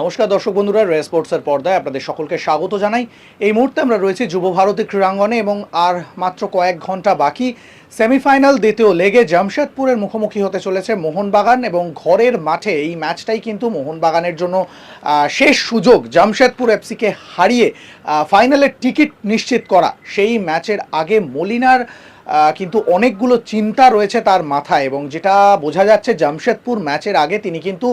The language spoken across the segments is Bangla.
নমস্কার দর্শক বন্ধুরা রে স্পোর্টসের পর্দায় আপনাদের সকলকে স্বাগত জানাই। এই মুহূর্তে আমরা রয়েছি যুব ভারতী ক্রীড়াঙ্গনে এবং আর মাত্র কয়েক ঘণ্টা বাকি। সেমিফাইনাল দ্বিতীয় লেগে জামশেদপুরের মুখোমুখি হতে চলেছে মোহনবাগান এবং ঘরের মাঠে এই ম্যাচটাই কিন্তু মোহনবাগানের জন্য শেষ সুযোগ। জামশেদপুর এফসিকে হারিয়ে ফাইনালের টিকিট নিশ্চিত করা। সেই ম্যাচের আগে মলিনার কিন্তু অনেকগুলো চিন্তা রয়েছে তার মাথায় এবং যেটা বোঝা যাচ্ছে জামশেদপুর ম্যাচের আগে তিনি কিন্তু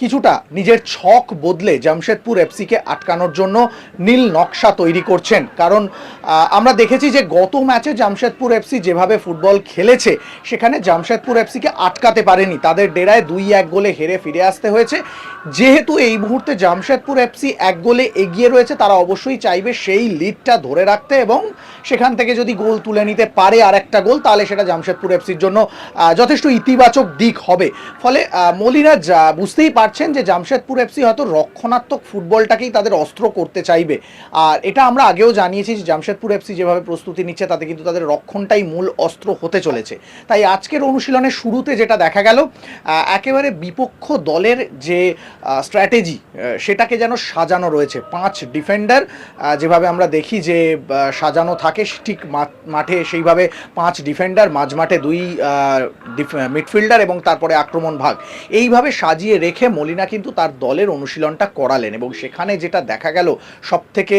কিছুটা নিজের ছক বদলে জামশেদপুর এফসিকে আটকানোর জন্য নীল নকশা তৈরি করছেন। কারণ আমরা দেখেছি যে গত ম্যাচে জামশেদপুর এফসি যেভাবে ফুটবল খেলেছে, সেখানে জামশেদপুর এফসিকে আটকাতে পারেনি। তাদের ডেরায় দুই এক গোলে হেরে ফিরে আসতে হয়েছে। যেহেতু এই মুহূর্তে জামশেদপুর এফসি এক গোলে এগিয়ে রয়েছে, তারা অবশ্যই চাইবে সেই লিডটা ধরে রাখতে এবং সেখান থেকে যদি গোল তুলে নিতে পারে আর একটা গোল তাহলে সেটা জামশেদপুর এফসির জন্য যথেষ্ট ইতিবাচক দিক হবে। ফলে আহ, মলিনা যা- বুঝতেই পারছেন যে জামশেদপুর এফসি হয়তো রক্ষণাত্মক ফুটবলটাকেই তাদের অস্ত্র করতে চাইবে। আর এটা আমরা আগেও জানিয়েছি যে জামশেদপুর এফসি যেভাবে প্রস্তুতি নিচ্ছে তাতে কিন্তু তাদের রক্ষণটাই মূল অস্ত্র হতে চলেছে। তাই আজকের অনুশীলনের শুরুতে যেটা দেখা গেল একেবারে বিপক্ষ দলের যে স্ট্র্যাটেজি সেটাকে যেন সাজানো রয়েছে। পাঁচ ডিফেন্ডার যেভাবে আমরা দেখি যে সাজানো থাকে ঠিক মাঠে সেইভাবে পাঁচ ডিফেন্ডার মাঝ মাঠে দুই মিডফিল্ডার এবং তারপরে আক্রমণ ভাগ। এইভাবে সাজিয়ে রেখে মলিনা কিন্তু তার দলের অনুশীলনটা করালেন এবং সেখানে যেটা দেখা গেল সব থেকে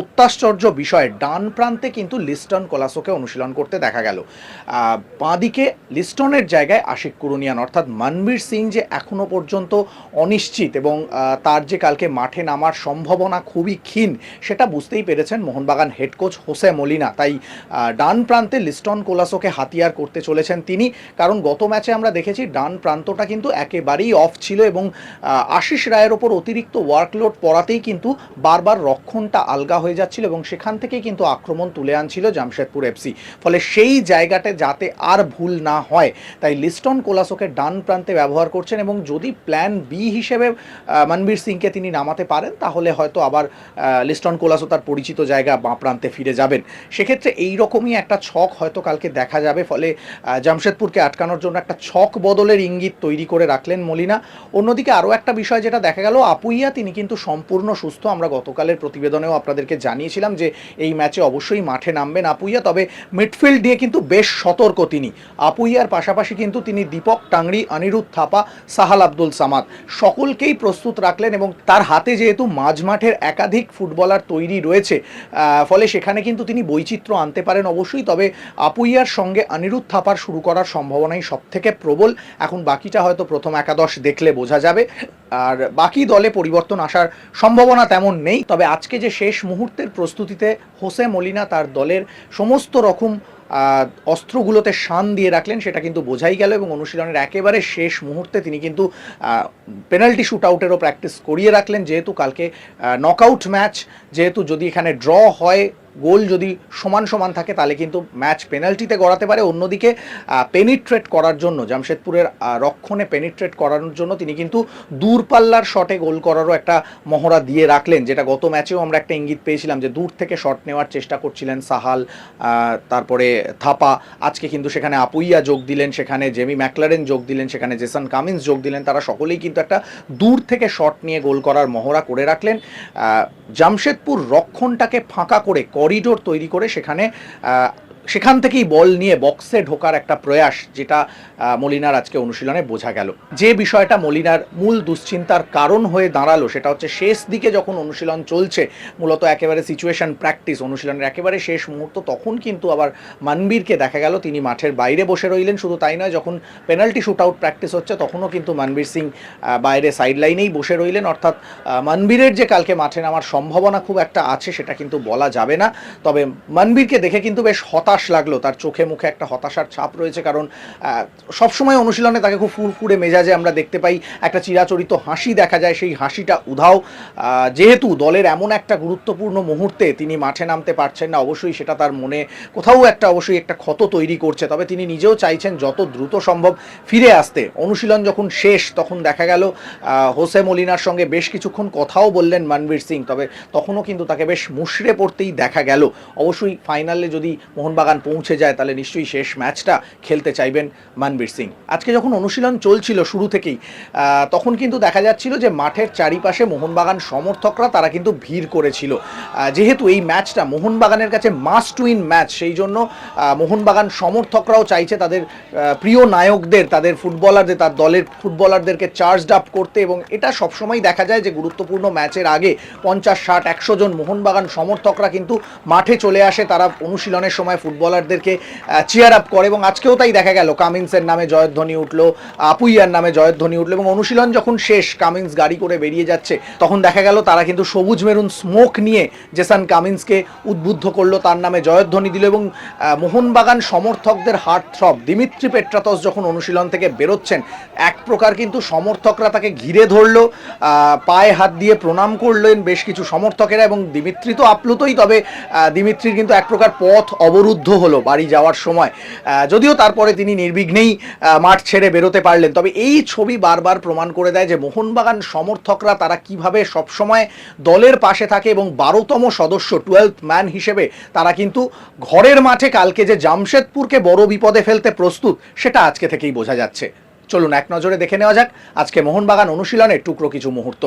অত্যাশ্চর্য বিষয়, ডান প্রান্তে কিন্তু লিস্টন কোলাসোকে অনুশীলন করতে দেখা গেল। বাঁদিকে লিস্টনের জায়গায় আশিক কুরুনিয়ান, অর্থাৎ মনবীর সিং যে এখনও পর্যন্ত অনিশ্চিত এবং তার যে কালকে মাঠে নামার সম্ভাবনা খুবই ক্ষীণ, সেটা বুঝতেই পেরেছেন Mohun Bagan head coach Jose Molina. তাই ডান প্রান্তে লিস্টন কোলাসোকে হাতিয়ার করতে চলেছেন তিনি। কারণ গত ম্যাচে আমরা দেখেছি ডান প্রান্তটা কিন্তু একেবারেই অফ ছিল এবং আশিস রায়ের ওপর অতিরিক্ত ওয়ার্কলোড পড়াতেই কিন্তু বারবার রক্ষণটা আলগা হয়ে যাচ্ছিল এবং সেখান থেকেই কিন্তু আক্রমণ তুলে আনছিল জামশেদপুর এফসি ফলে সেই জায়গাটা যাতে আর ভুল না হয়, তাই লিস্টন কোলাসোকে ডান প্রান্তে ব্যবহার করছেন এবং যদি প্ল্যান বি হিসেবে মনবীর সিংকে তিনি নামাতে পারেন, তাহলে হয়তো আবার লিস্টন কোলাসো তার পরিচিত জায়গা বাঁ প্রান্তে ফিরে যাবেন। সেক্ষেত্রে এই রকমই একটা ছক হয়তো কালকে দেখা যাবে। ফলে জামশেদপুরকে আটকানোর জন্য একটা ছক বদলের ইঙ্গিত তৈরি করে রাখলেন মলিনা। অন্যদিকে আরও একটা বিষয় যেটা দেখা গেল, আপুইয়া, তিনি কিন্তু সম্পূর্ণ সুস্থ। আমরা গতকালের প্রতিবেদনেও আপনাদেরকে জানিয়েছিলাম যে এই ম্যাচে অবশ্যই মাঠে নামবেন আপুইয়া। তবে মিডফিল্ড নিয়ে কিন্তু বেশ সতর্ক তিনি। আপুইয়ার পাশাপাশি কিন্তু তিনি দীপক টাংরি অনিরুদ্ধ থাপা, সাহাল আব্দুল সামাদ সকলকেই প্রস্তুত রাখলেন এবং তার হাতে যেহেতু মাঝমাঠের একাধিক ফুটবলার তৈরি রয়েছে ফলে সেখানে কিন্তু তিনি বৈচিত্র্য আনতে পারেন অবশ্যই। তবে আপুইয়ার সঙ্গে অনিরুদ্ধ থাপার শুরু করার সম্ভাবনাই সব থেকে প্রবল। এখন বাকিটা হয়তো প্রথম একাদশ দেখলে বোঝা যাবে। আর বাকি দলে পরিবর্তন আসার সম্ভাবনা তেমন নেই। তবে আজকে যে শেষ মুহূর্তের প্রস্তুতিতে হোসে মলিনা তার দলের সমস্ত রকম অস্ত্রগুলোতে শান দিয়ে রাখলেন, সেটা কিন্তু বোঝাই গেল এবং অনুশীলনের একেবারে শেষ মুহূর্তে তিনি কিন্তু পেনাল্টি শুট আউটেরও প্র্যাকটিস করিয়ে রাখলেন। যেহেতু কালকে নকআউট ম্যাচ, যেহেতু যদি এখানে ড্র হয় গোল যদি সমান সমান থাকে, তাহলে কিন্তু ম্যাচ পেনাল্টিতে গড়াতে পারে। অন্যদিকে পেনিট্রেট করার জন্য, জামশেদপুরের রক্ষণে পেনিট্রেট করানোর জন্য তিনি কিন্তু দূরপাল্লার শটে গোল করারও একটা মহড়া দিয়ে রাখলেন, যেটা গত ম্যাচেও আমরা একটা ইঙ্গিত পেয়েছিলাম যে দূর থেকে শট নেওয়ার চেষ্টা করছিলেন সাহাল তারপরে থাপা। আজকে কিন্তু সেখানে আপুইয়া যোগ দিলেন, সেখানে জেমি ম্যাকলারেন যোগ দিলেন, সেখানে জেসন কামিন্স যোগ দিলেন। তারা সকলেই কিন্তু একটা দূর থেকে শট নিয়ে গোল করার মহড়া করে রাখলেন। জামশেদপুর রক্ষণটাকে ফাঁকা করে করিডোর তৈরি করে সেখানে সেখান থেকেই বল নিয়ে বক্সে ঢোকার একটা প্রয়াস যেটা মলিনার আজকে অনুশীলনে বোঝা গেল। যে বিষয়টা মলিনার মূল দুশ্চিন্তার কারণ হয়ে দাঁড়াল সেটা হচ্ছে শেষ দিকে যখন অনুশীলন চলছে, মূলত একেবারে সিচুয়েশন প্র্যাকটিস অনুশীলনের একেবারে শেষ মুহূর্ত, তখন কিন্তু আবার মানবীরকে দেখা গেল তিনি মাঠের বাইরে বসে রইলেন। শুধু তাই নয়, যখন পেনাল্টি শুট আউট প্র্যাকটিস হচ্ছে, তখনও কিন্তু মানবীর সিং বাইরে সাইড লাইনেই বসে রইলেন। অর্থাৎ মানবীরের যে কালকে মাঠে নামার সম্ভাবনা খুব একটা আছে, সেটা কিন্তু বলা যাবে না। তবে মানবীরকে দেখে কিন্তু বেশ হতাশ লাগল। তার চোখে মুখে একটা হতাশার ছাপ রয়েছে কারণ সবসময় অনুশীলনে তাকে খুব ফুরফুরে মেজাজে আমরা দেখতে পাই। একটা চিরাচরিত হাসি দেখা যায়, সেই হাসিটা উধাও। যেহেতু দলের এমন একটা গুরুত্বপূর্ণ মুহূর্তে তিনি মাঠে নামতে পারছেন না, অবশ্যই সেটা তার মনে কোথাও একটা অবশ্যই একটা ক্ষত তৈরি করছে। তবে তিনি নিজেও চাইছেন যত দ্রুত সম্ভব ফিরে আসতে। অনুশীলন যখন শেষ, তখন দেখা গেল হোসে মলিনার সঙ্গে বেশ কিছুক্ষণ কথাও বললেন মানবীর সিং। তবে তখনও কিন্তু তাকে বেশ মুশড়ে পড়তেই দেখা গেল। অবশ্যই ফাইনালে যদি মোহনবাগান মোহনবাগান পৌঁছে যায়, তাহলে নিশ্চয়ই শেষ ম্যাচটা খেলতে চাইবেন মানবীর সিং। আজকে যখন অনুশীলন চলছিল শুরু থেকেই তখন কিন্তু দেখা যাচ্ছিল যে মাঠের চারিপাশে মোহনবাগান সমর্থকরা, তারা কিন্তু ভিড় করেছিল। যেহেতু এই ম্যাচটা মোহনবাগানের কাছে মাস্ট উইন ম্যাচ, সেই জন্য মোহনবাগান সমর্থকরাও চাইছে তাদের প্রিয় নায়কদের, তাদের ফুটবলারদের, তার দলের ফুটবলারদেরকে চার্জড আপ করতে এবং এটা সবসময় দেখা যায় যে গুরুত্বপূর্ণ ম্যাচের আগে পঞ্চাশ, ষাট, একশো জন মোহনবাগান সমর্থকরা কিন্তু মাঠে চলে আসে, তারা অনুশীলনের সময় ফুটবলারদেরকে চেয়ার আপ করে। এবং আজকেও তাই দেখা গেল কামিন্সের নামে জয়ধ্বনি উঠল আপুইয়ার নামে জয়ধ্বনি উঠল, এবং অনুশীলন যখন শেষ কামিন্স গাড়ি করে বেরিয়ে যাচ্ছে, তখন দেখা গেল তারা কিন্তু সবুজ মেরুন স্মোক নিয়ে জেসান কামিন্সকে উদ্বুদ্ধ করল, তার নামে জয়ধ্বনি দিল, এবং মোহনবাগান সমর্থকদের হার্ট থ্রব দিমিত্রি পেট্রাতস যখন অনুশীলন থেকে বেরোচ্ছেন, এক প্রকার কিন্তু সমর্থকরা তাকে ঘিরে ধরলো পায়ে হাত দিয়ে প্রণাম করলেন বেশ কিছু সমর্থকেরা, এবং দিমিত্রি তো আপ্লুতই, তবে দিমিত্রির কিন্তু এক প্রকার পথ অবরুদ্ধ হলো, বাড়ি যাওয়ার সময়। যদিও তারপরে তিনি নির্বিঘ্নেই মাঠ ছেড়ে বেরোতে পারলেন। তবে এই ছবি বারবার প্রমাণ করে দেয় যে মোহনবাগান সমর্থকরা তারা কীভাবে সবসময় দলের পাশে থাকে এবং বারোতম সদস্য টুয়েলথ ম্যান হিসেবে তারা কিন্তু ঘরের মাঠে কালকে যে জামশেদপুরকে বড় বিপদে ফেলতে প্রস্তুত, সেটা আজকে থেকেই বোঝা যাচ্ছে। চলুন এক নজরে দেখে নেওয়া যাক আজকে মোহনবাগান অনুশীলনের টুকরো কিছু মুহূর্ত।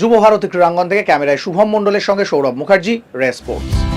যুব ভারতী ক্রীড়াঙ্গন থেকে ক্যামেরায় শুভম মন্ডলের সঙ্গে সৌরভ মুখার্জি রেসপোর্টস